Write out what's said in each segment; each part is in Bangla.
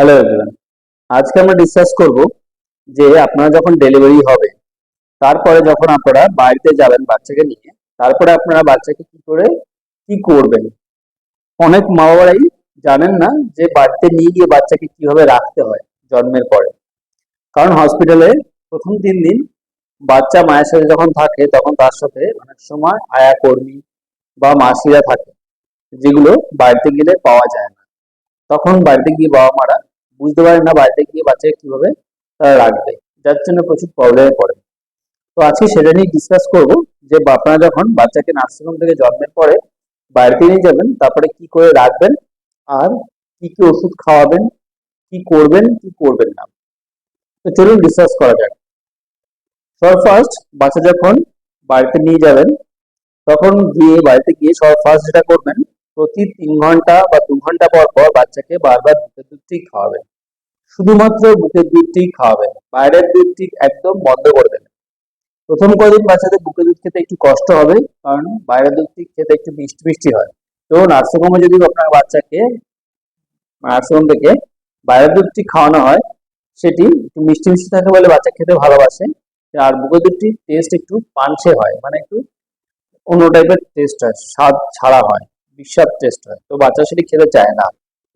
হ্যালো এভরিওয়ান আজকে আমরা ডিসকাস করব যে আপনারা যখন ডেলিভারি হবে, তারপরে যখন আপনারা বাড়িতে যাবেন বাচ্চাকে নিয়ে, তারপরে আপনারা বাচ্চাকে কি করে, কি করবেন? অনেক মা বাবারাই জানেন না যে বাড়িতে নিয়ে গিয়ে বাচ্চাকে কীভাবে রাখতে হয় জন্মের পরে। কারণ হসপিটালে প্রথম তিন দিন বাচ্চা মায়ের সাথে যখন থাকে, তখন তার সাথে অনেক সময় আয়া কর্মী বা মাসিরা থাকে, যেগুলো বাড়িতে গেলে পাওয়া যায় না। তখন বাড়িতে গিয়ে বাবা মারা বুঝতে পারে না বাড়িতে গিয়ে বাচ্চাকে কীভাবে তারা রাখবে। যার জন্য প্রচুর প্রবলেমে পড়ে। তো আজকে সেটা নিয়ে ডিসকাস করব যে আপনারা যখন বাচ্চাকে নার্সিংহোম থেকে জন্মের পরে বাড়িতে নিয়ে যাবেন, তারপরে কি করে রাখবেন, আর কি কি ওষুধ খাওয়াবেন, কি করবেন কি করবেন না। তো চলুন ডিসকাস করা যাক। সবার ফার্স্ট বাচ্চা যখন বাড়িতে নিয়ে যাবেন, তখন গিয়ে বাড়িতে গিয়ে সবার ফার্স্ট যেটা করবেন, প্রতি তিন ঘণ্টা বা দু ঘণ্টা পর পর বাচ্চাকে বারবার বুকের দুধটি খাওয়াবেন। শুধুমাত্র বুকের দুধটি খাওয়াবেন বাইরের দুধটি একদম বন্ধ করে দেবেন প্রথম কদিন বাচ্চাদের বুকের দুধ খেতে একটু কষ্ট হবে, কারণ বাইরের দুধটি খেতে একটু মিষ্টি মিষ্টি হয়। তো নার্সিংহোমে যদি আপনার বাচ্চাকে, নার্সিংহোম থেকে বাইরের দুধটি খাওয়ানো হয়, সেটি একটু মিষ্টি মিষ্টি থাকে বলে বাচ্চা খেতে ভালোবাসে, আর বুকের দুধটি টেস্ট একটু পাঞ্চে হয় মানে একটু অন্য টাইপের টেস্ট হয়, স্বাদ ছাড়া হয় বিস্বাদ টেস্ট হয়। তো বাচ্চা সেটি খেতে চায় না।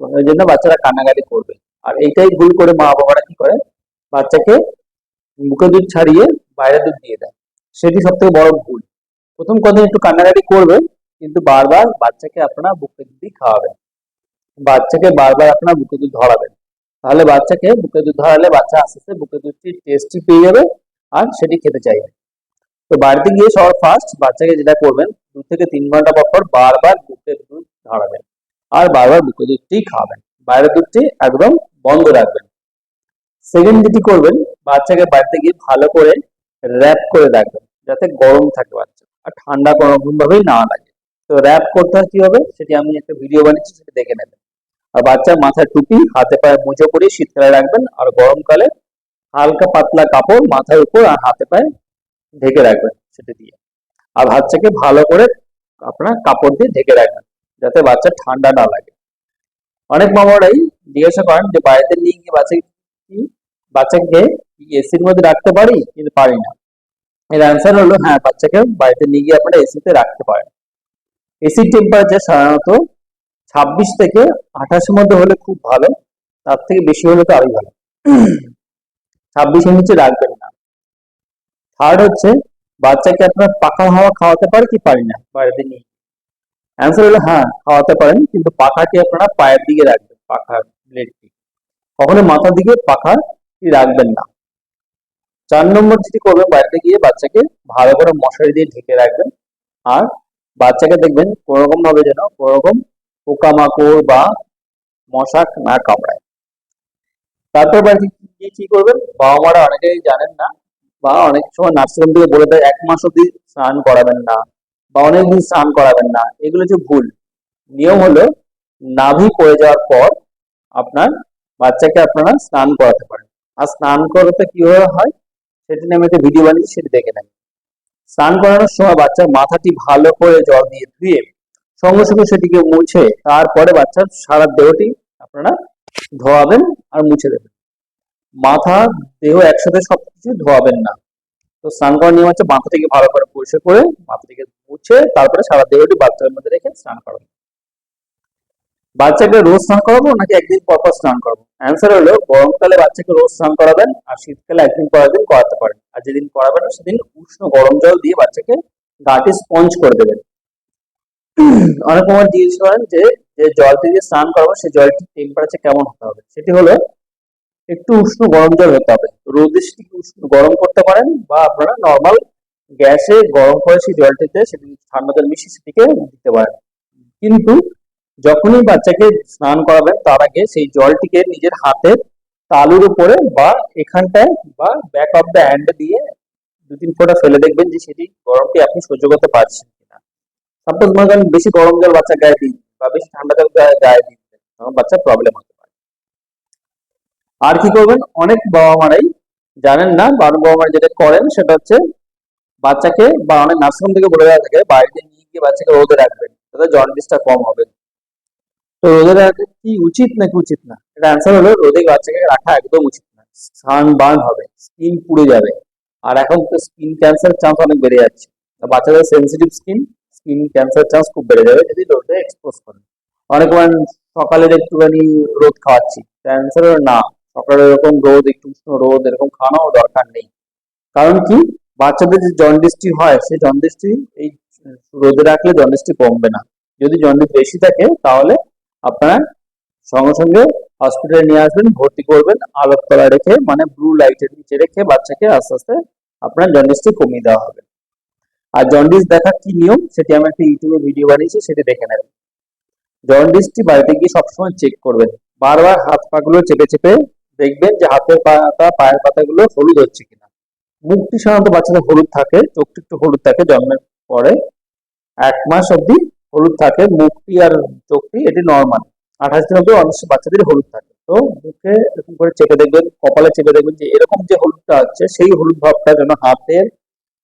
ওই জন্য বাচ্চারা কান্নাকাটি করবে। আর এইটাই ভুল করে মা বাবারা কি করে? বাচ্চাকে মুখে দুধ ছাড়িয়ে বাইরে দুধ দিয়ে দেয়। সেটি সব থেকে বড় ভুল। প্রথম কদিন একটু কান্নাকাটি করবে, কিন্তু বারবার বাচ্চাকে আপনারা বুকে দুধই খাওয়াবেন। বাচ্চাকে বারবার আপনারা বুকে দুধ ধরাবেন। তাহলে বাচ্চাকে বুকে দুধ ধরালে বাচ্চা আস্তে আস্তে বুকে দুধটি টেস্টি পেয়ে যাবে আর সেটি খেতে চাইবে। তো বাড়িতে গিয়ে সবার ফার্স্ট বাচ্চাকে যেটা করবেন, দু থেকে তিন ঘণ্টা পর পর বারবার বুকের দুধ ধরাবেন। আর বারবার বুকের দুধটি খাওয়াবেন। বাইরের দুধটি একদম বন্ধ রাখবেন। সেকেন্ড যেটি করবেন, বাচ্চাকে বাড়িতে গিয়ে ভালো করে র্যাপ করে রাখবেন, যাতে গরম থাকে বাচ্চা আর ঠান্ডা কোনো ভাবেই না লাগে। তো র্যাপ করতে হয় কি হবে? সেটি আমি একটা ভিডিও বানিয়েছি, সেটা দেখে নেবেন। আর বাচ্চার মাথায় টুপি, হাতে পায়ে মুজো করে শীতকালে রাখবেন, আর গরমকালে হালকা পাতলা কাপড় মাথার উপর আর হাতে পায়ে ঢেকে রাখবেন সেটা দিয়ে। আর বাচ্চাকে ভালো করে আপনার কাপড় দিয়ে ঢেকে রাখবেন, যাতে বাচ্চা ঠান্ডা না লাগে। অনেক মামারাই জিজ্ঞাসা করেন যে বাড়িতে নিয়ে গিয়ে বাচ্চাকে বাচ্চাকে এসির মধ্যে রাখতে পারি? কিন্তু পারি না। এর অ্যান্সার হলো হ্যাঁ বাচ্চাকে বাড়িতে নিয়ে গিয়ে আপনারা এসিতে রাখতে পারেন। এসির টেম্পারেচার সাধারণত ছাব্বিশ থেকে আঠাশের মধ্যে হলে খুব ভালো, তার থেকে বেশি হলে তো আরোই ভালো। ছাব্বিশের নিচে রাখবেন না। থার্ড হচ্ছে, বাচ্চাকে আপনার পাখা হাওয়া খাওয়াতে পারে কি পারি না বাইরেতে নিয়ে অ্যান্সার হলো হ্যাঁ খাওয়াতে পারেন, কিন্তু পাখাটি আপনারা পায়ের দিকে রাখবেন, পাখার ব্লেডটি কখনো মাথার দিকে পাখা রাখবেন না। চার নম্বর যেটি করবেন, বাড়িতে গিয়ে বাচ্চাকে ভালো করে মশারি দিয়ে ঢেকে রাখবেন, আর বাচ্চাকে দেখবেন কোনোরকম ভাবে যেন কোনোরকম পোকামাকড় বা মশা না কামড়ায়। তারপর বাড়িতে গিয়ে কি করবেন, বাবা মারা অনেকেই জানেন না, বা অনেক সময় নার্সিংহোম থেকে বলে দেয়, এক মাস অব্দি স্নান করাবেন না। বা অনেকদিন স্নান করাবেন না। এগুলো হচ্ছে ভুল। নিয়ম হলো, নাভি পড়ে যাওয়ার পর আপনার বাচ্চাকে আপনারা স্নান করাতে পারেন। আর স্নান করাতে কীভাবে হয়? সেটি নিয়ে আমি একটা ভিডিও বানিয়েছি, সেটি দেখে নেন। স্নান করানোর সময় বাচ্চার মাথাটি ভালো করে জল দিয়ে ধুয়ে সঙ্গে সঙ্গে সেটিকে মুছে তারপরে বাচ্চার সারা দেহটি আপনারা ধোয়াবেন আর মুছে দেবেন। মাথা, দেহ একসাথে সবকিছু ধোয়াবেন না। তো স্নান করার নিয়ম হচ্ছে মাথাটিকে ভালো করে পরিষ্কার করে মাথাটিকে মুছে তারপরে সারা দেহটি বাচ্চার মধ্যে রেখে স্নান করাবেন বাচ্চাকে রোজ স্নান করাবো নাকি একদিন পর পর স্নান করাবো? অ্যান্সার হলো, গরমকালে বাচ্চাকে রোজ স্নান করাবেন আর শীতকালে একদিন পর একদিন করাতে পারেন। আর যেদিন করাবেন সেদিন উষ্ণ গরম জল দিয়ে বাচ্চাকে গাটি স্পঞ্জ করে দেবেন। অনেক সময় জিজ্ঞেস করেন যে যে জলটি দিয়ে স্নান করাবো, সেই জলটির টেম্পারেচার কেমন হতে হবে? সেটি হলো, একটু উষ্ণ গরম জল হতে হবে। রোদে সেটিকে উষ্ণ গরম করতে পারেন বা আপনারা নর্মাল গ্যাসে গরম করে সেই জলটিতে সেটি ঠান্ডা জল মিশিয়ে সেটিকে দিতে পারেন। কিন্তু যখনই বাচ্চাকে স্নান করাবেন তার আগে সেই জলটিকে নিজের হাতের তালুর উপরে বা এখানটায় বা ব্যাক অফ দ্য হ্যান্ড দিয়ে দু তিন ফোঁটা ফেলে দেখবেন যে সেটি গরমটি আপনি সহ্য করতে পারছেন কিনা। সাপোজ মনে করেন বেশি গরম জল বাচ্চা গায়ে দিন বা বেশি ঠান্ডা জল গায়ে দিন, তখন বাচ্চার প্রবলেম হতে পারে। আর কি করবেন? অনেক বাবা মারাই জানেন না বা অনেক বাবা মারা যেটা করেন সেটা হচ্ছে বাচ্চাকে বা অনেক নার্সিংহোম থেকে বলে দেওয়া থাকে, বাড়িতে নিয়ে গিয়ে বাচ্চাকে রোদে রাখবেন, তাতে জন্ডিসটা কম হবে। তো রোদে রাখা কি উচিত নাকি উচিত না? এটা অ্যান্সার হলো, রোদে বাচ্চাকে রাখা একদম উচিত না। সান বার্ন হবে স্কিন পুড়ে যাবে। আর এখন তো স্কিন ক্যান্সার চান্স অনেক বেড়ে যাচ্ছে। বাচ্চাদের sensitive skin skin cancer chance খুব বেড়ে যাবে যদি রোদে এক্সপোজ করেন। অনেক সকালের একটুখানি রোদ খাওয়াচ্ছি অ্যান্সার হলো না। সকালে এরকম রোদ, একটু উষ্ণ রোদ, এরকম খাওয়ানো দরকার নেই। কারণ কি? বাচ্চাদের যে জন্ডিসটি হয়, সেই জন্ডিসটি এই রোদে রাখলে জন্ডিসটি কমবে না। যদি জন্ডিস বেশি থাকে, তাহলে আপনারা সঙ্গে সঙ্গে হসপিটালে নিয়ে আসবেন, ভর্তি করবেন আলোর তলায় রেখে মানে ব্লু লাইটের নিচে রেখে বাচ্চাকে আস্তে আস্তে আপনার জন্ডিসটি কমিয়ে দেওয়া হবে। আর জন্ডিস দেখার কি নিয়ম, সেটি আমি একটা ইউটিউবে ভিডিও বানিয়েছি, সেটি দেখে নেবেন। জন্ডিসটি বাড়িতে গিয়ে সবসময় চেক করবেন। বারবার হাত পাগুলো চেপে চেপে দেখবেন যে হাতের পাতা, পায়ের পাতাগুলো হলুদ হচ্ছে কিনা। মুখটি সাধারণত বাচ্চাদের হলুদ থাকে চোখটি একটু হলুদ থাকে জন্মের পরে। এক মাস অবধি হলুদ থাকে মুখটি আর চোখটি এটি নর্মাল আঠাশ দিন অবধি অনেক বাচ্চাদের হলুদ থাকে। তো মুখে এরকম করে চেপে দেখবেন, কপালে চেপে দেখবেন যে এরকম যে হলুদটা আছে, সেই হলুদ ভাবটা যেন হাতের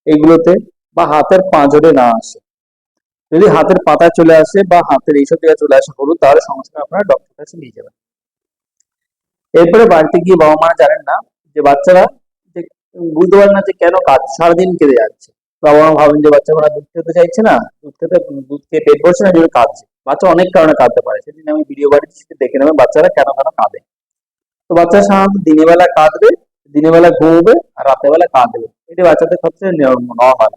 এইগুলোতে বা হাতের পাঁজরে না আসে। যদি হাতের পাতা চলে আসে বা হাতের এইসব জায়গায় চলে আসে হলুদ, তাহলে সঙ্গে আপনারা ডক্টর কাছে নিয়ে যাবেন। এরপরে বাড়িতে গিয়ে বাবা মারা জানেন না যে বাচ্চারা বুঝতে পারেন না যে কেন কাজ? সারাদিন কেঁদে যাচ্ছে। বাবা মা ভাবেন যে বাচ্চা ওরা দুধ খেতে চাইছে না, দুধ খেতে, দুধ খেয়ে পেট ভরছে না যদি কাঁদছে। বাচ্চা অনেক কারণে কাঁদতে পারে। সেদিন আমি ভিডিও বাড়িতে দেখে নেবেন বাচ্চারা কেন কেন কাঁদে। তো বাচ্চা সাধারণত দিনের বেলা কাঁদবে দিনের বেলা ঘুমবে আর রাতের বেলা কাঁদবে। এটি বাচ্চাদের সবচেয়ে নর্মাল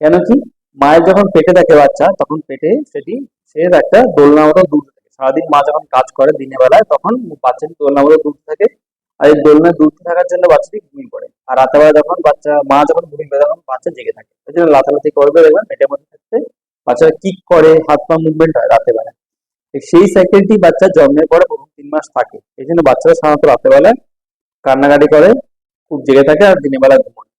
কেন কি? মায়ের যখন পেটে থাকে বাচ্চা, তখন পেটে সেটি, সে একটা দোলনা মতো দুধ থাকে। সারাদিন মা যখন কাজ করে দিনের বেলায় তখন বাচ্চাটি দোলনা মতো দুধ থাকে। আর এই দোলনা দুধ থাকার জন্য বাচ্চাটি ঘুমিয়ে পড়ে। আর রাতের বেলা যখন বাচ্চা, মা যখন ঘুমিয়ে পড়ে তখন বাচ্চা জেগে থাকে। ওই জন্য লাতালাতি করবে দেখবেন পেটের মধ্যে থাকতে বাচ্চারা কিক করে, হাত পা মুভমেন্ট হয় তো সেই সাইকেলটি বাচ্চা জন্মের পরে প্রথম তিন মাস থাকে। এই জন্য বাচ্চারা সাধারণত রাতের বেলায় কান্নাকাটি করে, খুব জেগে থাকে আর দিনের বেলা ঘুমায়।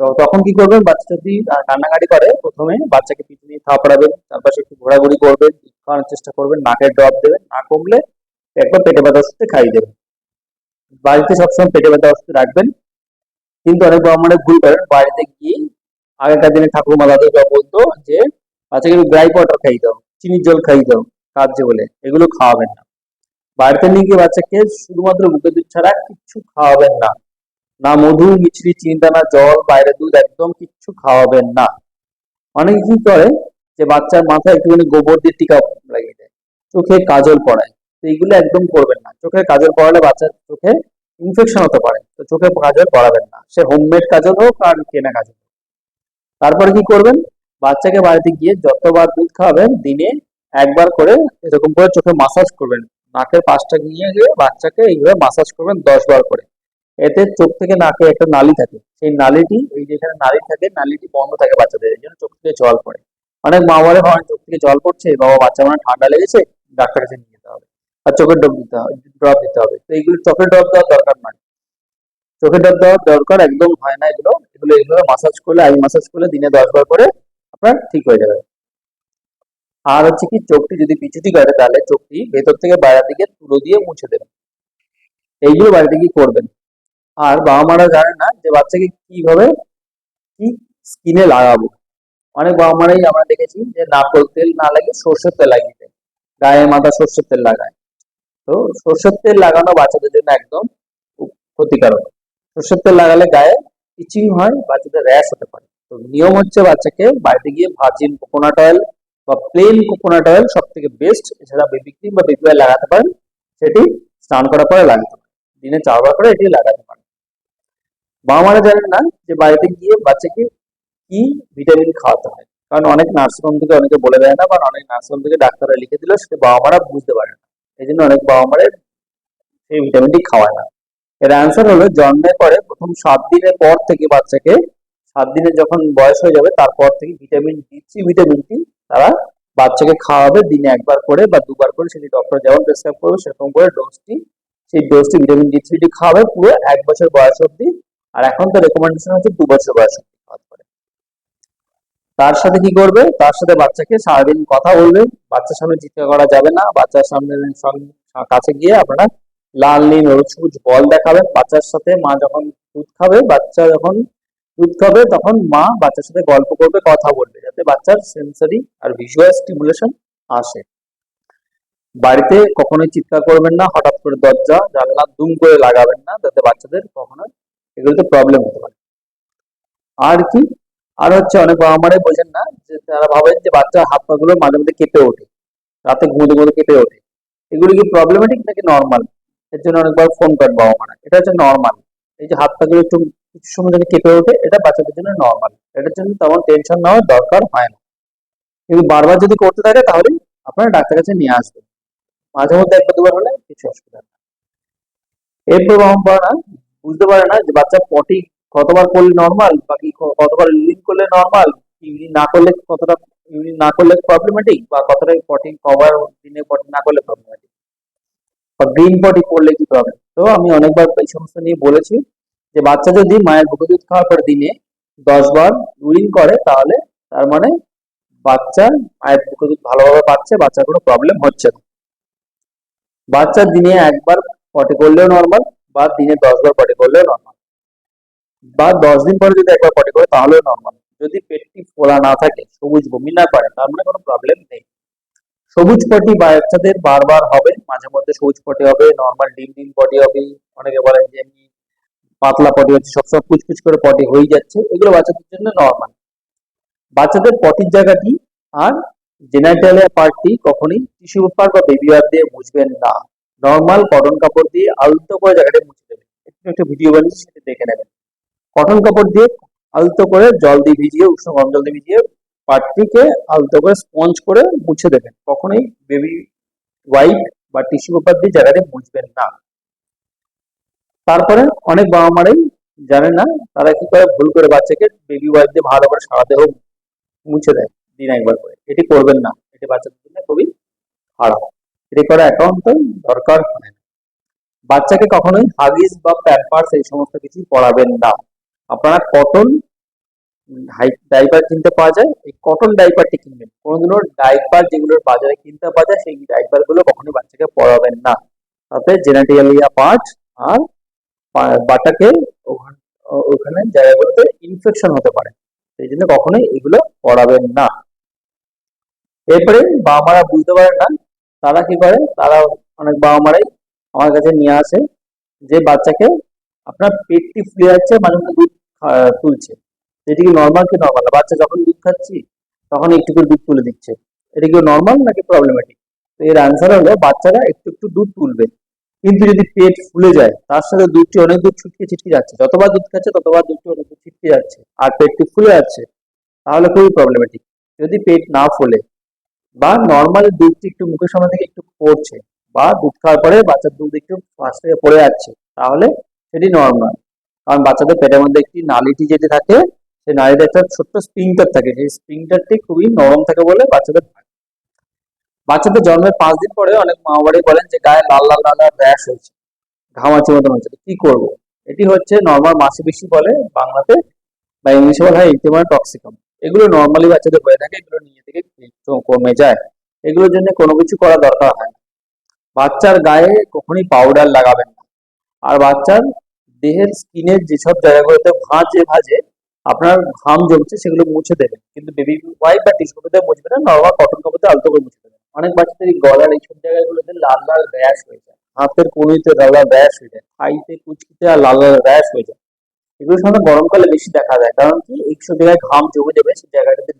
তো তখন কি করবেন? বাচ্চা যদি কান্নাকাটি করে, প্রথমে বাচ্চাকে পিছনে থাপড়াবেন তারপর একটু ঘোরাঘুরি করবেন, খাওয়ানোর চেষ্টা করবেন, নাকের ড্রপ দেবেন, না কমলে একবার পেটে ব্যথা ওষুধে খাইয়ে দেবেন। বাড়িতে সবসময় পেটে ব্যথা ওষুধ রাখবেন। কিন্তু অনেক বাবা মারা ভুল করেন বাড়িতে গিয়ে আগেকার দিনে ঠাকুরমা দাদুরা বলতো যে বাচ্চাকে গ্রাইপ ওয়াটার খাইয়ে দাও চিনির জল খাইয়ে দাও, কাঁদছে বলে। এগুলো খাওয়াবেন না। বাড়িতে নিয়ে গিয়ে বাচ্চাকে শুধুমাত্র মুখে দুধ ছাড়া কিচ্ছু খাওয়াবেন না। না মধু মিছরি চিন্তানা জল বাইরে দুধ, একদম কিচ্ছু খাওয়াবেন না। অনেকে কি করে যে, বাচ্চার মাথায় একটুখানি গোবর দিয়ে টিকা লাগিয়ে দেয়। চোখে কাজল পড়ায়। তো এইগুলো একদম করবেন না। চোখে কাজল পড়ালে বাচ্চার চোখে ইনফেকশন হতে পারে, তো চোখে কাজল পড়াবেন না। সে হোমমেড কাজল হোক আর কেনা কাজল হোক। তারপরে কি করবেন? বাচ্চাকে বাড়িতে গিয়ে যতবার দুধ খাওয়াবেন, দিনে একবার করে এরকম করে চোখে মাসাজ করবেন। নাকের পাশটা নিয়ে গিয়ে বাচ্চাকে এইভাবে মাসাজ করবেন দশ বার করে। এতে চোখ থেকে নাকে একটা নালি থাকে। সেই নালিটি এই যেখানে নালি থাকে, নালিটি বন্ধ থাকে বাচ্চাদের, এই জন্য চোখ থেকে জল পড়ে। অনেক মা বলে ভাবেন চোখ থেকে জল পড়ছে, বাবা বাচ্চা মানে ঠান্ডা লেগেছে, ডাক্তার কাছে নিয়ে যেতে হবে। আর চোখের ড্রপ দিতে হবে ড্রপ দিতে হবে। তো এইগুলো চোখের ড্রপ দেওয়ার দরকার নয় চোখের ড্রপ দেওয়ার দরকার একদম হয় না এগুলো। এগুলো এইভাবে মাসাজ করলে আই মাসাজ করলে দিনে দশ বার করে আপনার ঠিক হয়ে যাবে। আর হচ্ছে কি, চোখটি যদি পিছুটি কাটে তাহলে চোখটি ভেতর থেকে বাইরের দিকে তুলো দিয়ে মুছে দেবেন। এইগুলো বাড়িতে কি করবেন। আর বাবা মারা জানে না যে বাচ্চাকে কীভাবে কি স্কিনে লাগাবো। অনেক বাবা মারাই আমরা দেখেছি যে নারকোল তেল না লাগিয়ে সর্ষের তেল লাগিয়ে দেয়। গায়ে মাথা সর্ষের তেল লাগায়। তো সর্ষের তেল লাগানো বাচ্চাদের জন্য একদম ক্ষতিকারক। সর্ষের তেল লাগালে গায়ে ইচিং হয়, বাচ্চাদের র্যাশ হতে পারে। তো নিয়ম হচ্ছে বাচ্চাকে বাড়িতে গিয়ে ভার্জিন কোকোনাট অয়েল বা প্লেন কোকোনাট অয়েল সব থেকে বেস্ট। এছাড়া বেবি ক্রিম বা বেবি অয়েল লাগাতে পারেন। সেটি স্নান করার পরে লাগাতে পারেন দিনে চারবার করে এটি লাগাতে পারেন। বাবা মারা জানেন না যে বাড়িতে গিয়ে বাচ্চাকে কি ভিটামিন খাওয়াতে হয়। কারণ অনেক নার্সিং হোম থেকে অনেকে বলে দেয় না বা অনেক নার্সিং হোম থেকে ডাক্তাররা লিখে দিল, সেটা বাবা মারা বুঝতে পারে না। এই জন্য অনেক বাবা মারের সেই ভিটামিনটি খাওয়ায় না। এর অ্যান্সার হলো, জন্মের পরে প্রথম সাত দিনের পর থেকে বাচ্চাকে সাত দিনের যখন বয়স হয়ে যাবে, তারপর থেকে ভিটামিন ডি থ্রি ভিটামিনটি তারা বাচ্চাকে খাওয়াবে। দিনে একবার করে বা দুবার করে সেটি ডক্টর যেমন প্রেসক্রাইব করবে, সেরকম করে ডোজটি সেই ডোজটি ভিটামিন ডি থ্রিটি খাওয়াবে। পুরো এক বছর বয়স অবধি। আর এখন তো রেকমেন্ডেশন হচ্ছে দু বছর বয়স অবধি খাওয়াতে পারে। তার সাথে কি করবে? তার সাথে বাচ্চাকে সারাদিন কথা বলবে। বাচ্চার সামনে চিৎকার করা যাবে না। বাচ্চার সামনে কাছে গিয়ে আপনারা লাল, নীল, হলুদ, সবুজ বল দেখাবেন। বাচ্চার সাথে মা যখন দুধ খাবে, বাচ্চা যখন দুধ খাবে, তখন মা বাচ্চার সাথে গল্প করবে, কথা বলবে, যাতে বাচ্চার সেন্সারি আর ভিজুয়াল স্টিমুলেশন আসে। বাড়িতে কখনোই চিৎকার করবেন না। হঠাৎ করে দরজা, জানলা দুম করে লাগাবেন না, যাতে বাচ্চাদের কখনো এগুলোতে প্রবলেম হতে পারে। আর কি? আর হচ্ছে অনেক বাবা মারাই বোঝেন না যে তারা ভাবেন যে বাচ্চার হাত পা গুলো মাঝে মধ্যে কেঁপে ওঠে। রাতে ঘুমোতে ঘুমোতে কেঁপে ওঠে। এগুলো কি প্রবলেমেটিক নাকি নর্মাল এর জন্য অনেকবার ফোন করেন বাবা মারা। এটা হচ্ছে নর্মাল এই যে হাত পা গুলো একটু, কিছু সময় যদি কেঁপে ওঠে, এটা বাচ্চাদের জন্য নর্মাল এটার জন্য তেমন টেনশন নেওয়ার দরকার হয় না। কিন্তু বারবার যদি করতে থাকে তাহলে আপনারা ডাক্তার কাছে নিয়ে আসবেন। মাঝে মধ্যে একবার দুবার হলে কিছু অসুবিধা নেই। এরপর বাবা না বুঝতে পারে না যে বাচ্চা পটি কতবার করলে নর্মাল বাকি কতবার ইউরিন করলে নর্মাল ইউরিন না করলে কতটা, ইউরিন না করলে প্রবলেমেটিক বা কতটা পটি কভার দিনে পটি না করলে প্রবলেমেটিক বা গ্রিন পটি করলে কি প্রবলেম তো আমি অনেকবার এই সমস্ত নিয়ে বলেছি যে বাচ্চা যদি মায়ের বুকে দুধ খাওয়ার পর দিনে দশ বার ইউরিন করে, তাহলে তার মানে বাচ্চা মায়ের বুকে দুধ ভালোভাবে পাচ্ছে, বাচ্চার কোনো প্রবলেম হচ্ছে না। বাচ্চা দিনে একবার পটি করলেও নর্মাল বা দিনে দশ বার পটি করলেও নর্মাল বা দশ দিন পরে যদি একবার পটি করে, তাহলেও নর্মাল যদি পেটটি ফোলা না থাকে, সবুজ বমি না করে, তার মানে কোনো প্রবলেম নেই। সবুজ পটি বাচ্চাদের বারবার হবে, মাঝে মধ্যে সবুজ পটি হবে নর্মাল ডিম ডিম পটি হবে, অনেকে বলেন যে এমনি পাতলা পটি হচ্ছে, সবসময় কুচকুচ করে পটি হয়ে যাচ্ছে, এগুলো বাচ্চাদের জন্য নর্মাল বাচ্চাদের পটির জায়গাটি আর জেনারেটালিয়া পার্টটি কখনই টিস্যু পেপার বা বেবি ওয়ার দিয়ে মুছবেন না। নর্মাল কটন কাপড় দিয়ে আলতো করে জায়গাটা মুছে দেবেন। একটু একটা ভিডিও বানিয়েছি সেটা দেখে নেবেন। কটন কাপড় দিয়ে আলতো করে জল দিয়ে ভিজিয়ে, উষ্ণ গরম জল দিয়ে ভিজিয়ে পাটটিকে আলতো করে স্পঞ্জ করে মুছে দেবেন। কখনোই বেবি ওয়াইপ বা টিস্যু পেপার দিয়ে জায়গাটা মুছবেন না। তারপরে অনেক বাবা মারাই জানে না, তারা কি করে? ভুল করে বাচ্চাকে বেবি ওয়াইপ দিয়ে ভালো করে সারা দেহ মুছে দেয় দিন একবার করে। এটি করবেন না। এটি বাচ্চাদের জন্য খুবই খারাপ। এটি করা একান্তই দরকার হয়। না বাচ্চাকে কখনোই হাগিস বা প্যাম্পার্স এই সমস্ত কিছু পড়াবেন না। আপনারা কটন ডাইপার কিনতে পাওয়া যায়। এই কটন ডাইপারটি কিনবেন। কোনোদিনও ডাইপার যেগুলোর বাজারে কিনতে পাওয়া যায়, সেই ডাইপারগুলো কখনোই বাচ্চাকে পড়াবেন না। তাতে জেনাটিয়ালিয়া পার্ট আর বাটাকে ওখান- জায়গাগুলোতে ইনফেকশন হতে পারে। সেই জন্য কখনোই এগুলো পড়াবেন না। এরপরে বাবা মারা বুঝতে পারে না, তারা কি করে? তারা অনেক বাবা মারাই আমার কাছে নিয়ে আসে যে বাচ্চাকে আপনার পেটটি ফুলে যাচ্ছে, মাঝে দুধ তুলছে। এটা কি নর্মাল কি নর্মাল না? বাচ্চা যখন দুধ খাচ্ছি, তখন একটু করে দুধ তুলে দিচ্ছে। এটা কি নর্মাল নাকি প্রবলেমেটিক তো এর অ্যান্সার হলো, বাচ্চারা একটু একটু দুধ তুলবে। কিন্তু যদি পেট ফুলে যায়, তার সাথে দুধটি অনেক দুধ ছুটকে ছিটকে যাচ্ছে। যতবার দুধ খাচ্ছে, ততবার দুধটি অনেক দুধ ছিটকে যাচ্ছে। আর পেটটি ফুলে যাচ্ছে, তাহলে খুবই প্রবলেমেটিক যদি পেট না ফুলে, বা নর্মাল দুধটি একটু মুখের সামনে থেকে একটু পড়ছে, বা দুধ খাওয়ার পরে বাচ্চার দুধ একটু ফাঁস থেকে পড়ে যাচ্ছে, তাহলে সেটি নর্মাল কারণ বাচ্চাদের পেটের মধ্যে একটি নালিটি যেটি থাকে, সেই নালিতে একটা ছোট্ট স্প্রিংটার থাকে। সেই স্প্রিংটারটি খুবই নরম থাকে বলে বাচ্চাদের বাচ্চাদের জন্মের পাঁচ দিন পরে অনেক মা বাড়ি বলেন যে গায়ে লাল লাল লাল র্যাশ হয়েছে। ঘামাচি মতন হচ্ছে কি করব? এটি হচ্ছে নর্মাল মাসি বেশি বলে বাংলাতে, বা ইংলিশে বলা হয় ইনটিমা টক্সিকাম এগুলো নর্মালি বাচ্চাদের হয়ে থাকে, এগুলো নিজে থেকে কমে যায়। এগুলোর জন্য কোনো কিছু করা দরকার হয় না। বাচ্চার গায়ে কখনই পাউডার লাগাবেন না। আর বাচ্চার দেহের, স্কিনের যেসব জায়গাগুলোতে ভাঁজে ভাঁজে আপনার ঘাম জমছে, সেগুলো মুছে দেবেন। কিন্তু বেবি ওয়াইপ বা টিস্যু পেপার দিয়ে মুছবেন না নর্মাল কটন কাপড় আলতো করে মুছে দেবেন। অনেক বাচ্চাদের এই গলার এইসব জায়গাগুলোতে লাল লাল র্যাশ হয়ে যায়। হাতের কনুইতে লাল লাল র্যাশ হয়ে যায়। থাইতে কুচকিতে আর লাল লাল র্যাশ হয়ে যায়। এগুলো সাধারণত গরমকালে বেশি দেখা যায়। কারণ কি? এইসব জায়গায় ঘাম জমে যাবে, সেই জায়গাটাতে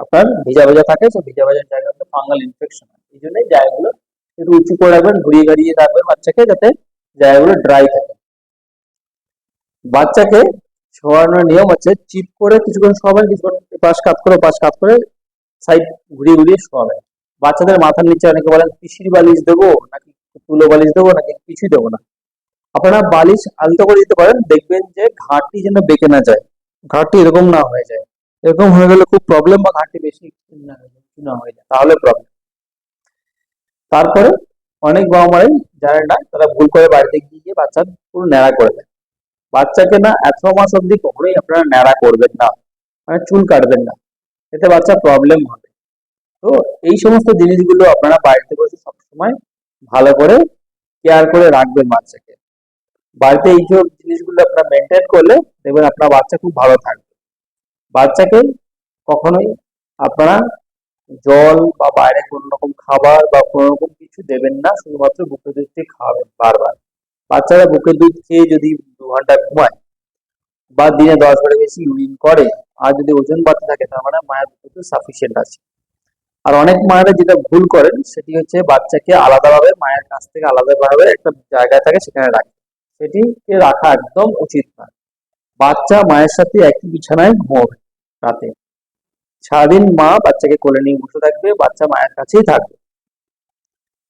আপনার ভেজা ভেজা থাকে, সেই ভেজা ভেজা জায়গাতে ফাঙ্গাল ইনফেকশন হয়। এই জন্যই জায়গাগুলো একটু উঁচু করে রাখবেন, ঘুরিয়ে গাড়িয়ে রাখবেন বাচ্চাকে, যাতে জায়গাগুলো ড্রাই থাকে। বাচ্চাকে শোয়ানোর নিয়ম হচ্ছে চিপ করে কিছুক্ষণ শোয়াবেন কিছুক্ষণ পাশ কাত করে, পাশ কাত করে সাইড ঘুরিয়ে ঘুরিয়ে শোয়াবেন বাচ্চাদের মাথার নিচে অনেকে বলেন, পিসির বালিশ দেবো নাকি তুলো বালিশ দেবো নাকি কিছুই দেবো না? আপনারা বালিশ আলতো করে দিতে পারেন, দেখবেন যে ঘাটটি যেন বেঁকে না যায়। ঘাটটি এরকম না হয়ে যায়। এরকম হয়ে গেলে খুব প্রবলেম বা ঘাটটি বেশি না হয়ে যায় তাহলে প্রবলেম তারপরে অনেক বাবা মারাই জানেন না, তারা ভুল করে বাড়িতে গিয়ে বাচ্চার পুরো ন্যাড়া করে দেয়। বাচ্চাকে না এত মাস অব্দি কখনোই আপনারা ন্যাড়া করবেন না মানে চুল কাটবেন না, এতে বাচ্চার প্রবলেম হবে। তো এই সমস্ত জিনিসগুলো আপনারা বাড়িতে বসে সবসময় ভালো করে কেয়ার করে রাখবেন বাচ্চাকে। বাড়িতে এই সব জিনিসগুলো আপনারা মেনটেন করলে দেখবেন আপনার বাচ্চা খুব ভালো থাকবে। বাচ্চাকে কখনোই আপনারা জল বা বাইরে কোনো রকম খাবার বা কোনো রকম কিছু দেবেন না, শুধুমাত্র বুকের দুধটি খাওয়াবেন বারবার। বাচ্চারা বুকের দুধ খেয়ে যদি ঘণ্টা ঘুমায়। বা দিনে দশ বারে বেশি ইউরিন করে। আর যদি ওজন বাড়তে থাকে, তার মানে মায়ের দুধ সাফিসিয়েন্ট আছে। আর অনেক মায়েরা যেটা ভুল করেন, সেটি হচ্ছে বাচ্চাকে আলাদাভাবে, মায়ের কাছ থেকে আলাদাভাবে একটা জায়গায় থাকে, সেখানে রাখে। সেটিকে রাখা একদম উচিত নয় বাচ্চা মায়ের সাথে একই বিছানায় ঘুমাবে রাতে। সারাদিন মা বাচ্চাকে কোলে নিয়ে বসে থাকবে, বাচ্চা মায়ের কাছেই থাকবে।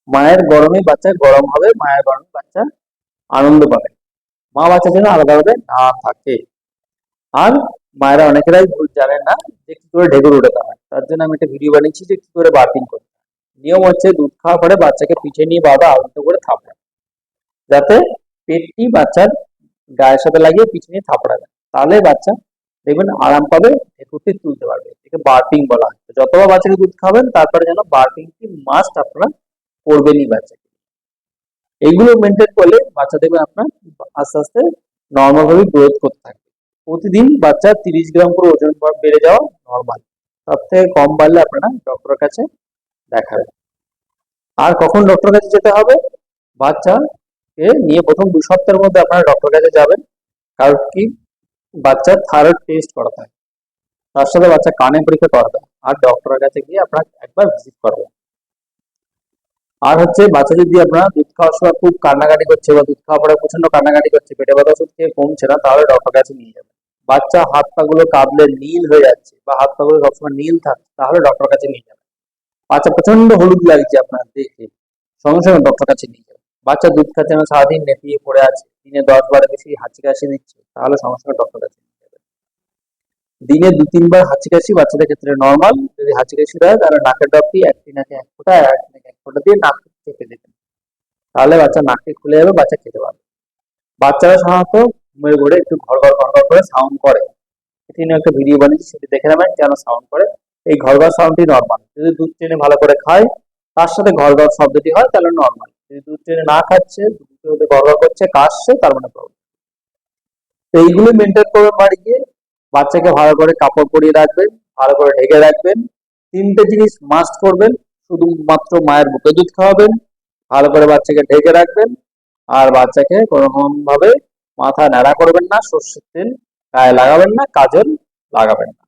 মায়ের গরমে বাচ্চা গরম হবে, মায়ের গরমে বাচ্চা আনন্দ পাবে। মা বাচ্চা যেন আলাদাভাবে না থাকে। আর মায়েরা অনেকেরাই ভুল জানেন না যে কি করে ঢেকুর উঠাতে হয়। তার জন্য আমি একটা ভিডিও বানিয়েছি যে কি করে বার্পিং করতে নিয়ম হচ্ছে দুধ খাওয়ার পরে বাচ্চাকে পিঠে নিয়ে বাবা আলতো করে থাপড়ে যাতে পেটটি বাচ্চার গায়ের সাথে লাগিয়ে পিঠে নিয়ে থাপড়া থাপড়াবে তাহলে বাচ্চা দেখবেন আরাম পাবে, ঢেকুরটি তুলতে পারবে। এটাকে বার্পিং বলা হয়। যতবার বাচ্চাকে দুধ খাবেন তারপরে যেন বার্পিংটি মাস্ট আপনারা করবেনই বাচ্চাকে। এইগুলো মেনটেন করলে বাচ্চা দেখবেন আপনার আস্তে আস্তে নর্মাল ভাবে গ্রোথ করতে থাকবে। প্রতিদিন বাচ্চা তিরিশ গ্রাম করে ওজন বেড়ে যাওয়া নর্মাল তার থেকে কম বাড়লে আপনারা ডক্টরের কাছে দেখাবেন। আর কখন ডক্টরের কাছে যেতে হবে? বাচ্চাকে নিয়ে প্রথম দু সপ্তাহের মধ্যে আপনারা ডক্টরের কাছে যাবেন। কারণ কি? বাচ্চার থাইরয়েড টেস্ট করাতে হয়। তার সাথে বাচ্চা কানে পরীক্ষা করাতে আর ডক্টরের কাছে গিয়ে আপনারা একবার ভিজিট করবেন। আর হচ্ছে বাচ্চা যদি আপনারা দুধ খাওয়ার সময় খুব কান্নাকাটি করছে বা দুধ খাওয়ার পরে প্রচণ্ড কান্নাকাটি করছে, পেটে ব্যথা ওষুধ খেয়ে কমছে না, তাহলে ডক্টর কাছে নিয়ে যাবেন বাচ্চা হাত পা গুলো কাঁদলে নীল হয়ে যাচ্ছে বা হাত পা গুলো সবসময় নীল থাকছে তাহলে ডক্টর কাছে নিয়ে যাবেন বাচ্চা প্রচণ্ড হলুদ লাগছে আপনার দেখে, সঙ্গে সঙ্গে ডক্টর কাছে নিয়ে যাবেন বাচ্চা দুধ খাচ্ছে না, সারাদিন নেপিয়ে পড়ে আছে, দিনে দশ বারে বেশি হাঁচি কাশি নিচ্ছে, তাহলে সঙ্গে সঙ্গে ডক্টর কাছে দিনে দু তিনবার হাঁচি কাশি বাচ্চাদের ক্ষেত্রে নর্মাল যদি হাঁচি কাশি হয় তাহলে নাকের ডবটি একটি নাকে এক ফোঁটা আর একটি নাকে এক ফোঁটা দিয়ে নাক চেপে দেবেন তাহলে বাচ্চা নাকটি খুলে যাবে, বাচ্চা খেতে পারবে। বাচ্চারা সাধারণত ঘুমের ঘরে একটু ঘর ঘর ঘর করে সাউন্ড করে। এটি নিয়ে একটা ভিডিও বানিয়েছি, সেটি দেখে নেবেন কেন সাউন্ড করে। এই ঘর ঘর সাউন্ডটি নর্মাল যদি দুধ টেনে ভালো করে খায়, তার সাথে ঘর ঘর শব্দটি হয়, তাহলে নর্মাল যদি দুধ টেনে না খাচ্ছে মধ্যে ঘর ঘর করছে, কাশছে, তার মানে প্রবলেম তো এইগুলো মেনটেন করবেন বাড়ি গিয়ে বাচ্চাকে ভালো করে কাপড় পরিয়ে রাখবেন, ভালো করে ঢেকে রাখবেন। তিনটে জিনিস মাস্ট করবেন, শুধুমাত্র মায়ের বুকে দুধ খাওয়াবেন, ভালো করে বাচ্চাকে ঢেকে রাখবেন, আর বাচ্চাকে কোনোরকম ভাবে মাথা ন্যাড়া করবেন না, সর্ষের তেল গায়ে লাগাবেন না, কাজল লাগাবেন না।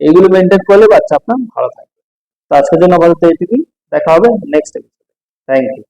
এইগুলো মেনটেন করলে বাচ্চা আপনার ভালো থাকবে। তো আজকের জন্য আপাতত এইটুকুই। দেখা হবে নেক্সট এপিসোডে থ্যাংক ইউ